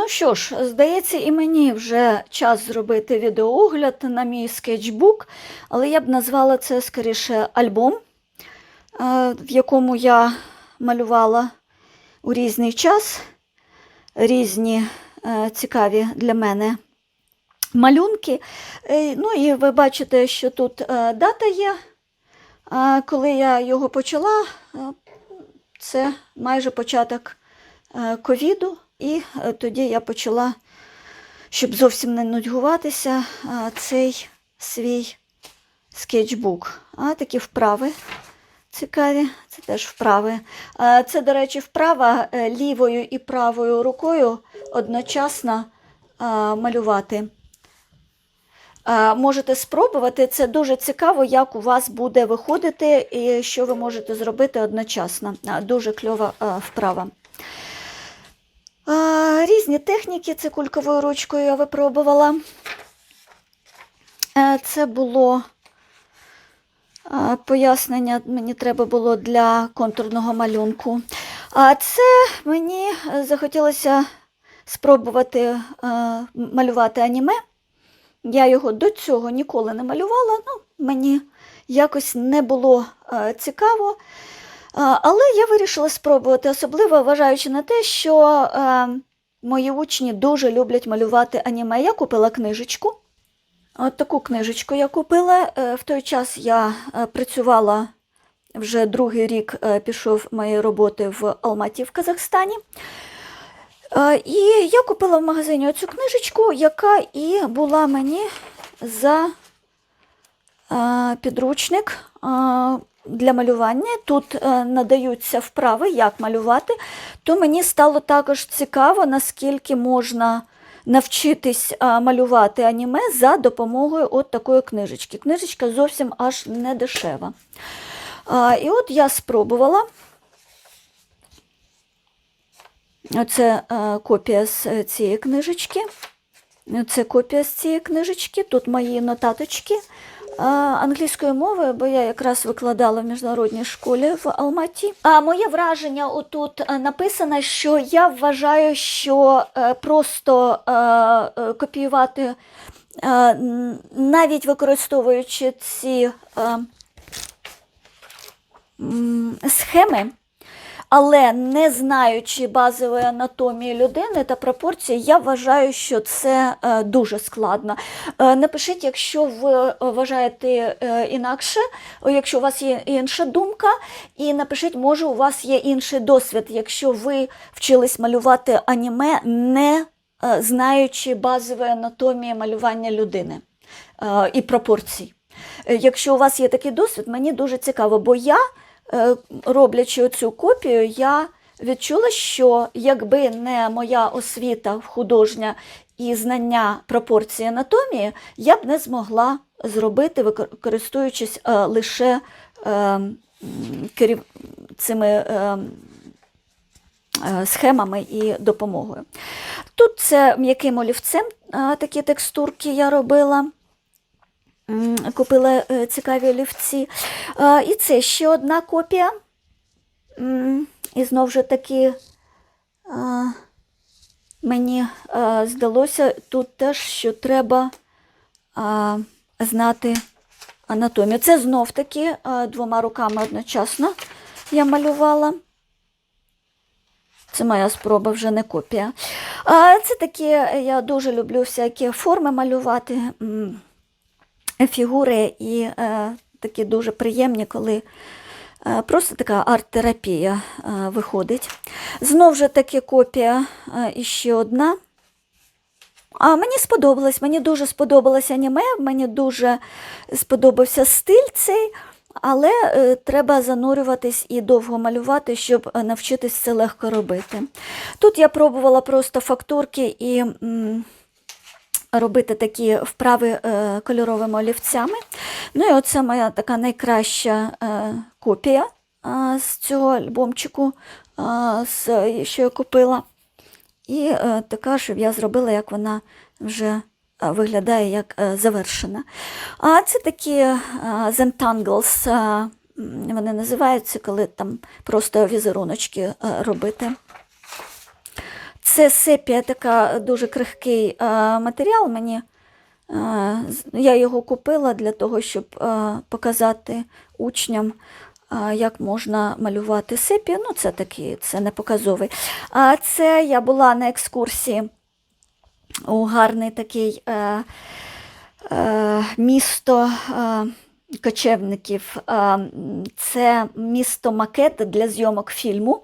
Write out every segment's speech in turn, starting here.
Ну що ж, здається, і мені вже час зробити відеоогляд на мій скетчбук, але я б назвала це скоріше альбом, е, в якому я малювала у різний час різні е, цікаві для мене малюнки. Е, Ну і ви бачите, що тут дата є. Коли я його почала, це майже початок ковіду, і е, тоді я почала, щоб зовсім не нудьгуватися, е, цей свій скетчбук. А такі вправи цікаві, це теж вправи. Е, Це, до речі, вправа лівою і правою рукою одночасно малювати. Можете спробувати, це дуже цікаво, як у вас буде виходити і що ви можете зробити одночасно. Дуже кльова вправа. Е, Різні техніки, це кульковою ручкою я випробувала. Е, Це було пояснення, мені треба було для контурного малюнку. А це мені захотілося спробувати е, малювати аніме. Я його до цього ніколи не малювала, ну, мені якось не було е, цікаво. Але я вирішила спробувати, особливо вважаючи на те, що е, мої учні дуже люблять малювати аніме. Я купила книжечку. От таку книжечку я купила. Е, в той час я е, працювала вже другий рік пішов моєї роботи в Алматі в Казахстані. І я купила в магазині оцю книжечку, яка і була мені за підручник для малювання. Тут е, надаються вправи, як малювати, то мені стало також цікаво, наскільки можна навчитись е, малювати аніме за допомогою от такої книжечки. Книжечка зовсім аж не дешева. І от я спробувала. Оце е, копія з цієї книжечки. Це копія з цієї книжечки. Тут мої нотаточки англійською мовою, бо я якраз викладала в міжнародній школі в Алматі. А моє враження отут е, написано, що я вважаю, що е, просто е, копіювати, навіть використовуючи ці схеми. Але не знаючи базової анатомії людини та пропорції, я вважаю, що це е, дуже складно. Е, напишіть, якщо ви е, вважаєте інакше, якщо у вас є інша думка, і напишіть, може, у вас є інший досвід, якщо ви вчились малювати аніме, не знаючи базової анатомії малювання людини і пропорцій. Якщо у вас є такий досвід, мені дуже цікаво, бо я роблячи цю копію, я відчула, що якби не моя освіта художня і знання пропорції анатомії, я б не змогла зробити, користуючись е, лише е, цими е, е, схемами і допомогою. Тут це м'яким олівцем е, такі текстурки я робила. Купила е, цікаві олівці. І це ще одна копія. І знову ж таки мені здалося тут теж, що треба знати анатомію. Це знов таки двома руками одночасно я малювала. Це моя спроба, вже не копія. Це такі, я дуже люблю всякі форми малювати. Фігури і е, такі дуже приємні, коли е, просто така арт-терапія е, виходить. Знов же таки копія іще одна. А мені сподобалось, мені дуже сподобалось аніме, мені дуже сподобався стиль цей, але треба занурюватись і довго малювати, щоб навчитись це легко робити. Тут я пробувала просто фактурки і. м, робити такі вправи е, кольоровими олівцями. Ну і оце моя така найкраща е, копія е, з цього альбомчику, що я купила. І така, щоб я зробила, як вона вже виглядає як завершена. А це такі Zentangles, вони називаються, коли там просто візеруночки робити. Це сепія така дуже крихкий е, матеріал. Мені е, я його купила для того, щоб е, показати учням, як можна малювати сепію. Ну, це такий, це не показовий. А це я була на екскурсії у гарний такий місто кочевників. Це місто макет для зйомок фільму.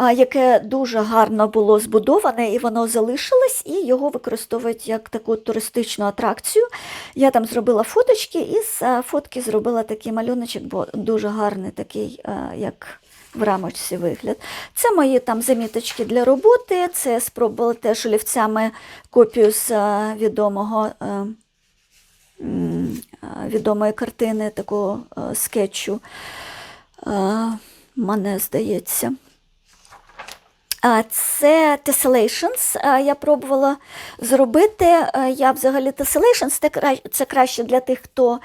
Яке дуже гарно було збудоване, і воно залишилось, і його використовують як таку туристичну атракцію. Я там зробила фоточки, і з фотки зробила такий малюночок, бо дуже гарний такий, як в рамочці вигляд. Це мої там заміточки для роботи. Це спробувала теж олівцями копію з а, відомого. Відомої картини такого скетчу, мене здається. Це Tessellations. Я пробувала зробити. Я взагалі Tessellations це краще для тих, хто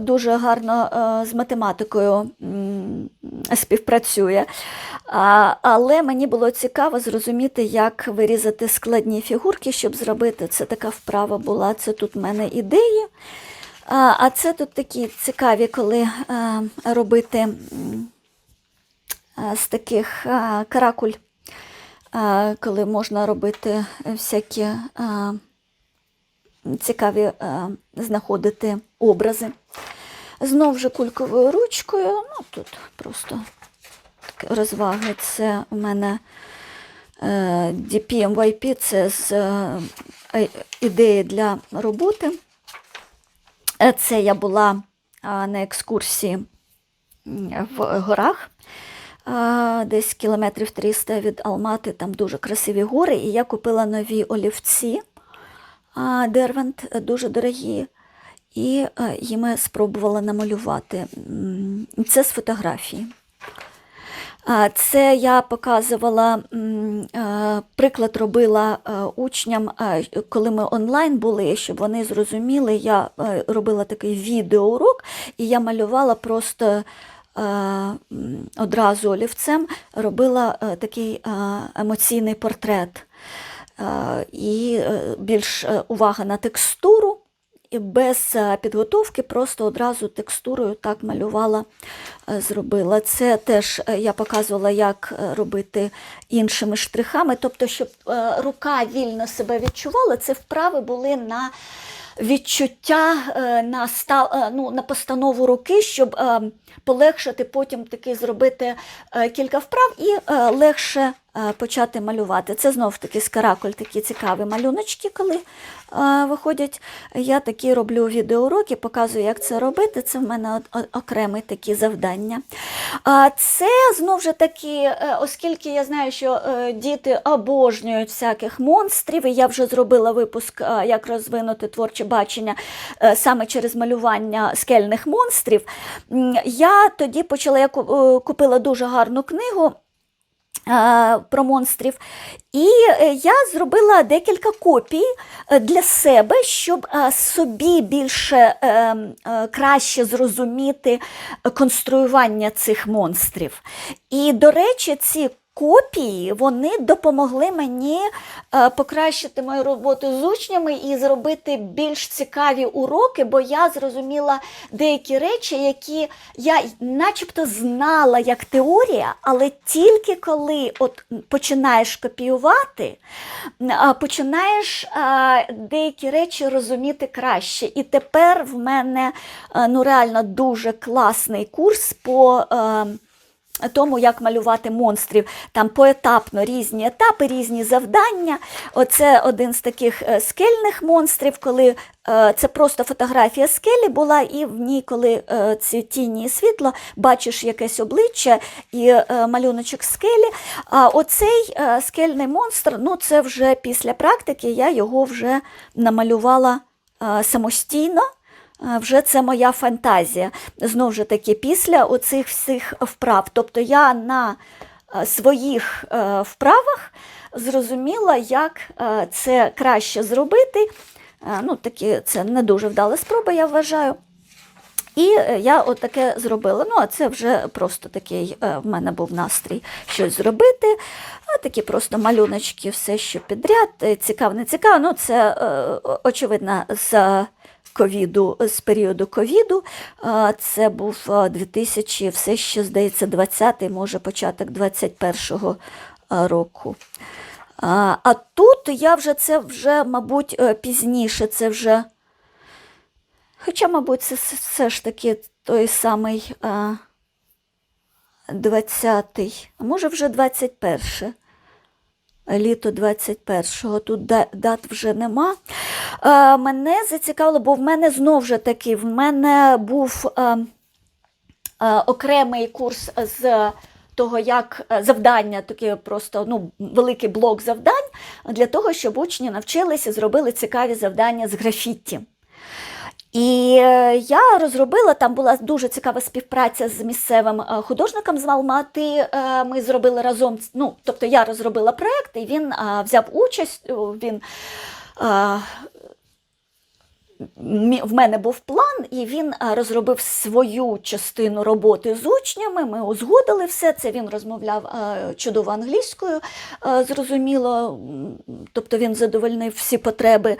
дуже гарно з математикою співпрацює. Але мені було цікаво зрозуміти, як вирізати складні фігурки, щоб зробити. Це така вправа була. Це тут в мене ідеї. А це тут такі цікаві, коли робити. А, з таких а, каракуль, коли можна робити всякі цікаві знаходити образи. Знов же кульковою ручкою, ну тут просто такі розваги. Це у мене е, DPMYP, це з е, ідеї для роботи. Е, Це я була на екскурсії в горах. Десь кілометрів 300 від Алмати, там дуже красиві гори, і я купила нові олівці Дервент, дуже дорогі, і е, їми спробувала намалювати. Це з фотографії. Це я показувала е, приклад робила е, учням, коли ми онлайн були, щоб вони зрозуміли, я робила такий відеоурок, і я малювала просто одразу олівцем, робила е, такий е, емоційний портрет. Е, І е, більш е, увага на текстуру і без е, підготовки, просто одразу текстурою так малювала, е, зробила. Це теж е, я показувала, як е, робити іншими штрихами. Тобто, щоб е, рука вільно себе відчувала, це вправи були на відчуття, е, на, ста- е, ну, на постанову руки, щоб е, полегшити потім таки зробити кілька вправ і легше почати малювати. Це знов таки з каракуль такі цікаві малюночки, коли е, виходять. Я такі роблю відеоуроки, показую, як це робити. Це в мене окремі такі завдання. А це знов же таки, е, оскільки я знаю, що е, діти обожнюють всяких монстрів, і я вже зробила випуск, е, як розвинути творче бачення е, саме через малювання скельних монстрів. Я тоді почала, я е, купила дуже гарну книгу е, про монстрів. І е, я зробила декілька копій е, для себе, щоб е, собі більше е, е, краще зрозуміти е, конструювання цих монстрів. І, до речі, ці копії вони допомогли мені е, покращити мою роботу з учнями і зробити більш цікаві уроки, бо я зрозуміла деякі речі, які я начебто знала як теорія, але тільки коли от починаєш копіювати, починаєш деякі речі розуміти краще. І тепер в мене а, ну, реально дуже класний курс по. Тому, як малювати монстрів, там поетапно різні етапи, різні завдання. Оце один з таких е, скельних монстрів, коли е, це просто фотографія скелі була, і в ній, коли е, ці тіні і світло, бачиш якесь обличчя і малюночок скелі. А оцей скельний монстр, ну це вже після практики, я його вже намалювала самостійно. Вже це моя фантазія. Знову ж таки, після оцих всіх вправ. Тобто я на е, своїх е, вправах зрозуміла, як е, це краще зробити. Ну, такі, це не дуже вдала спроба, я вважаю. І я от таке зробила. Ну, а це вже просто такий в мене був настрій щось зробити. А такі просто малюночки, все, що підряд. Цікаво, не цікаво. Ну, це очевидно з ковіду, з періоду ковіду. Це був е, 2000, все ще здається, 20-й, може, початок 21-го е, року. А, тут я вже це вже, мабуть, е, пізніше, це вже. Хоча, мабуть, це все ж таки той самий 20-й, а може вже 21 літо 21-го, тут дат вже нема. Мене зацікавило, бо в мене знов же таки, в мене був а, а, окремий курс з того, як е, завдання, таке просто ну, великий блок завдань для того, щоб учні навчилися, зробили цікаві завдання з графіті. І е, я розробила, там була дуже цікава співпраця з місцевим е, художником з Алмати. Е, Ми зробили разом, ну, тобто я розробила проект, і він взяв участь, він в мене був план, і він розробив свою частину роботи з учнями. Ми узгодили все це. Він розмовляв чудово англійською, зрозуміло. Тобто він задовольнив всі потреби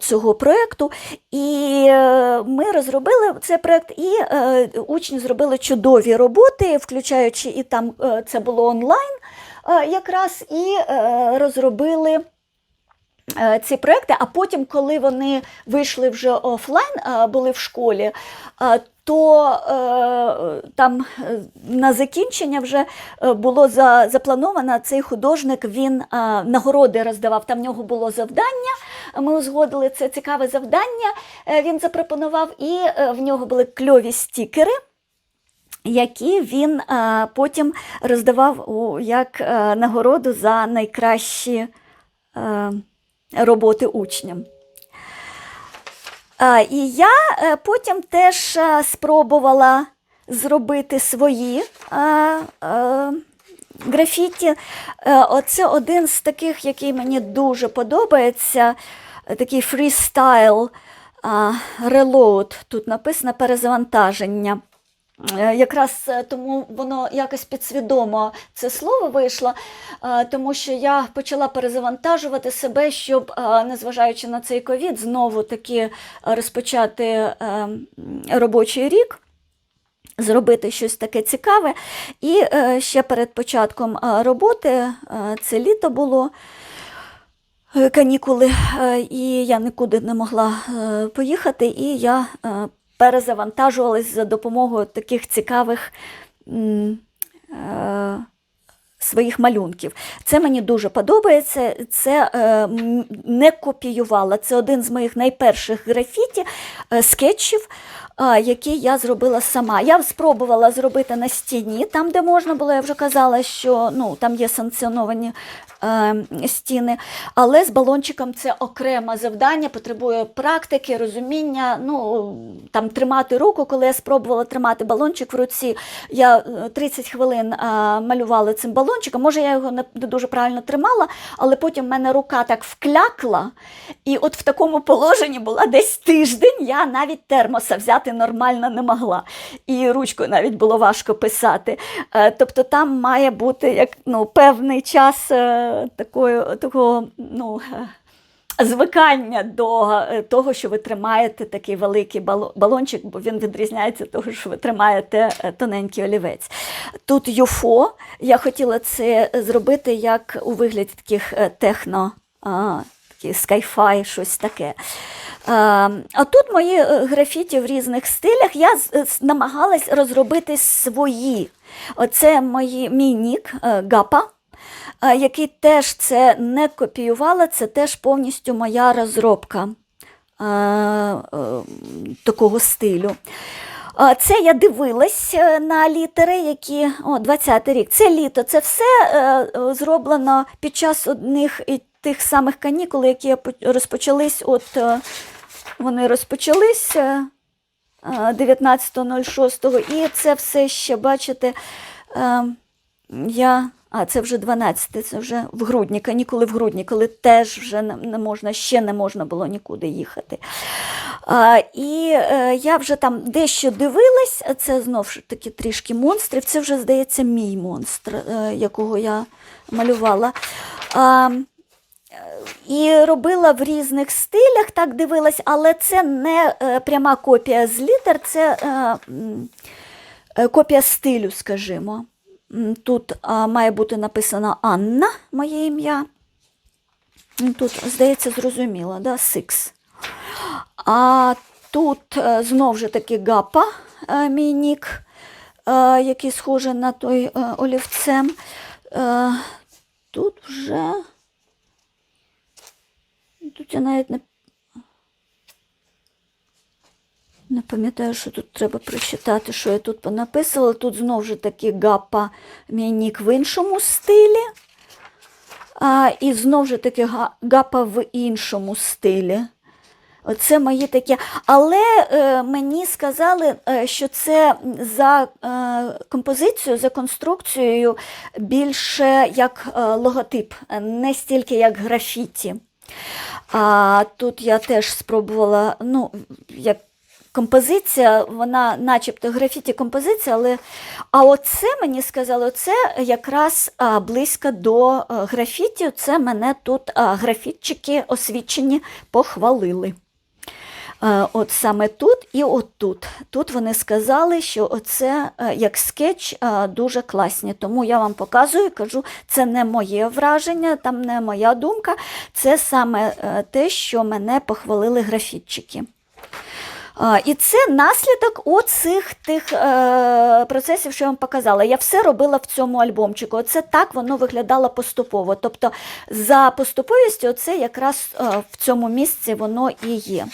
цього проєкту. І е, ми розробили цей проєкт, і е, учні зробили чудові роботи, включаючи і там е, це було онлайн е, якраз, і е, розробили е, ці проекти, а потім, коли вони вийшли вже офлайн, е, були в школі, е, то е, там е, на закінчення вже е, було за, заплановано цей художник. Він е, нагороди роздавав. Там в нього було завдання. Ми узгодили це цікаве завдання. е, Він запропонував, і е, в нього були кльові стікери. Які він е, потім роздавав як е, нагороду за найкращі е, роботи учням. І я е, потім теж е, спробувала зробити свої е, графіті. Оце один з таких, який мені дуже подобається, такий фрістайл релоуд. Тут написано перезавантаження. Е, Якраз е, тому воно якось підсвідомо це слово вийшло, е, тому що я почала перезавантажувати себе, щоб, незважаючи на цей ковід, знову таки розпочати робочий рік. Зробити щось таке цікаве. І ще перед початком роботи, це літо було, канікули, і я нікуди не могла поїхати, і я перезавантажувалась за допомогою таких цікавих е, своїх малюнків. Це мені дуже подобається. Це е, не копіювала. Це один з моїх найперших графіті е, скетчів. Е, Які я зробила сама. Я спробувала зробити на стіні, там, де можна було, я вже казала, що ну, там є санкціоновані е, стіни, але з балончиком це окреме завдання, потребує практики, розуміння. Ну, там тримати руку, коли я спробувала тримати балончик в руці, я е, 30 хвилин е, малювала цим балончиком. Може, я його не дуже правильно тримала, але потім в мене рука так вклякла, і от в такому положенні була десь тиждень. Я навіть термоса взяти нормально не могла. І ручкою навіть було важко писати. Е, Тобто там має бути як ну, певний час е, такої, такого, ну. е, Звикання до того, що ви тримаєте такий великий балончик, бо він відрізняється від того, що ви тримаєте тоненький олівець. Тут юфо. Я хотіла це зробити як у вигляді таких техно, скайфай, щось таке. А, а тут мої е, графіті в різних стилях. Я з- намагалась розробити свої. Оце мої, мій нік е, Гапа який теж це не копіювала, це теж повністю моя розробка е, такого стилю. Це я дивилась е, на літери, які о, 20-й рік. Це літо, це все е, е, зроблено під час одних тих самих канікул, які розпочались. От е, вони розпочались е, е, 19.06, і це все ще, бачите, е, я А це вже 12, це вже в грудні, канікули в грудні, коли теж вже не, можна, ще не можна було нікуди їхати. А, і е, я вже там дещо дивилась, це знов ж таки трішки монстрів. Це вже, здається, мій монстр, е, якого я малювала. А, і робила в різних стилях, так дивилась, але це не е, пряма копія з літер, це е, е, копія стилю, скажімо. Тут має бути написано Анна, моє ім'я. Тут, здається, зрозуміло, да? Six. А тут е, знов же таки гапа, мій нік, який схожий на той олівцем. Тут вже. Тут я навіть не, не пам'ятаю, що тут треба прочитати, що я тут понаписала. Тут знову ж таки гапа мій нік в іншому стилі. А, і знову ж таки гапа в іншому стилі. Оце мої такі. Але е, мені сказали, е, що це за е, композицією, за конструкцією більше як е, логотип, не стільки як графіті. А тут я теж спробувала, ну, як композиція, вона начебто графіті композиція, але а оце мені сказали, оце якраз а, близько до а, графіті. Це мене тут а, графітчики освічені похвалили. Е, От саме тут і от тут. Вони сказали, що оце е, як скетч е, дуже класні. Тому я вам показую, кажу, це не моє враження, там не моя думка, це саме те, що мене похвалили графітчики. І це наслідок оцих тих е, процесів, що я вам показала. Я все робила в цьому альбомчику. Оце так воно виглядало поступово. Тобто за поступовістю, це якраз в цьому місці воно і є.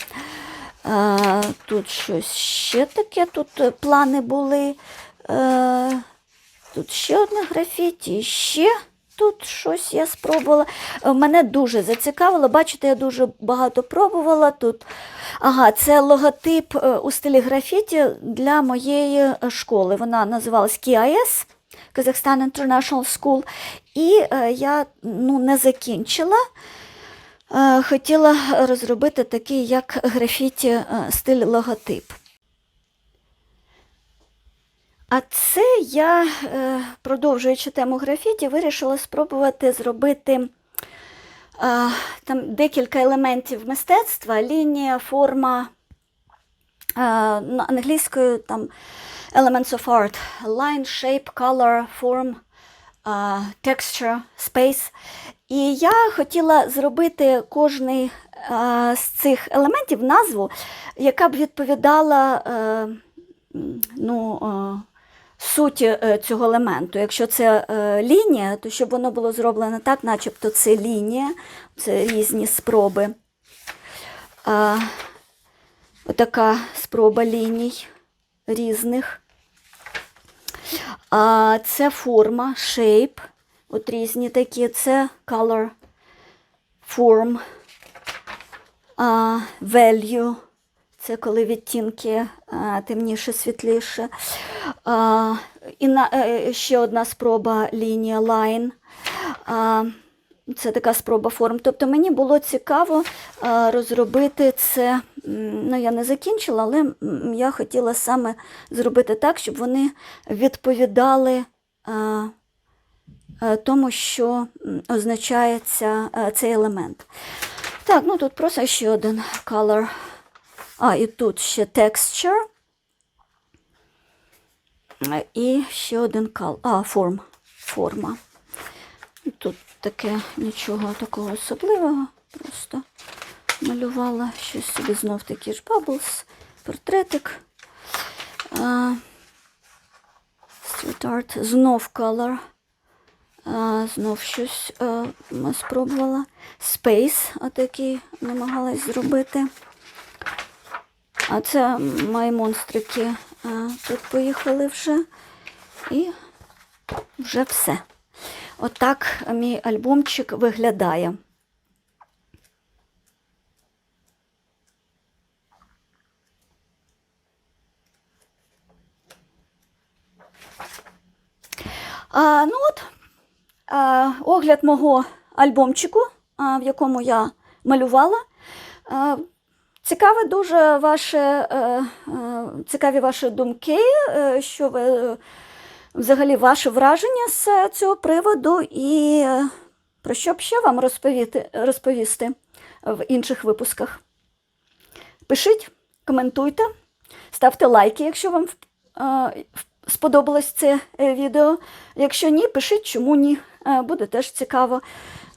Тут щось ще таке, тут е, плани були. Е, тут ще одне графіті, ще тут щось я спробувала. Е, Мене дуже зацікавило. Бачите, я дуже багато пробувала тут. Ага, це логотип у стилі графіті для моєї школи. Вона називалась KIS, Kazakhstan International School. І я ну, не закінчила. Е, Хотіла розробити такий, як графіті е, стиль логотип. А це я, е, продовжуючи тему графіті, вирішила спробувати зробити там декілька елементів мистецтва, лінія, форма, англійською там elements of art, line, shape, color, form, texture, space. І я хотіла зробити кожний е, з цих елементів назву, яка б відповідала е, ну, е, суті е, цього елементу. Якщо це лінія, то щоб воно було зроблено так, начебто це лінія, це різні спроби. Отака спроба ліній різних. Це форма, shape, от різні такі, це color, form, value, це коли відтінки темніше, світліше. І на, е, ще одна спроба лінія line. Це така спроба форм. Тобто мені було цікаво розробити це. Ну, я не закінчила, але я хотіла саме зробити так, щоб вони відповідали тому, що м, означає ця, а, цей елемент. Так, ну тут просто ще один color. А, і тут ще texture. Е, І ще один кал. А, форм. Форма. Тут таке нічого такого особливого. Просто малювала щось собі знов такі ж bubbles, портретик. Street art, знов color. Знов щось а, м, спробувала. Space, отакий намагалась зробити. А це мої монстрики тут поїхали вже. І вже все. Отак мій альбомчик виглядає. А, ну от, е, огляд мого альбомчику, в якому я малювала. Цікаве дуже ваше, е, е, цікаві ваші думки, е, що ви взагалі ваше враження з цього приводу, і про що б ще вам розповісти, розповісти в інших випусках. Пишіть, коментуйте, ставте лайки, якщо вам сподобалось це відео. Якщо ні, пишіть, чому ні. Е, Буде теж цікаво.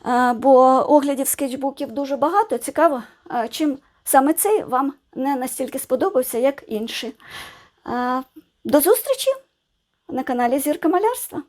Е, Бо оглядів скетчбуків дуже багато. Цікаво, е, чим саме цей вам не настільки сподобався, як інші. До зустрічі на каналі Зірка Малярства.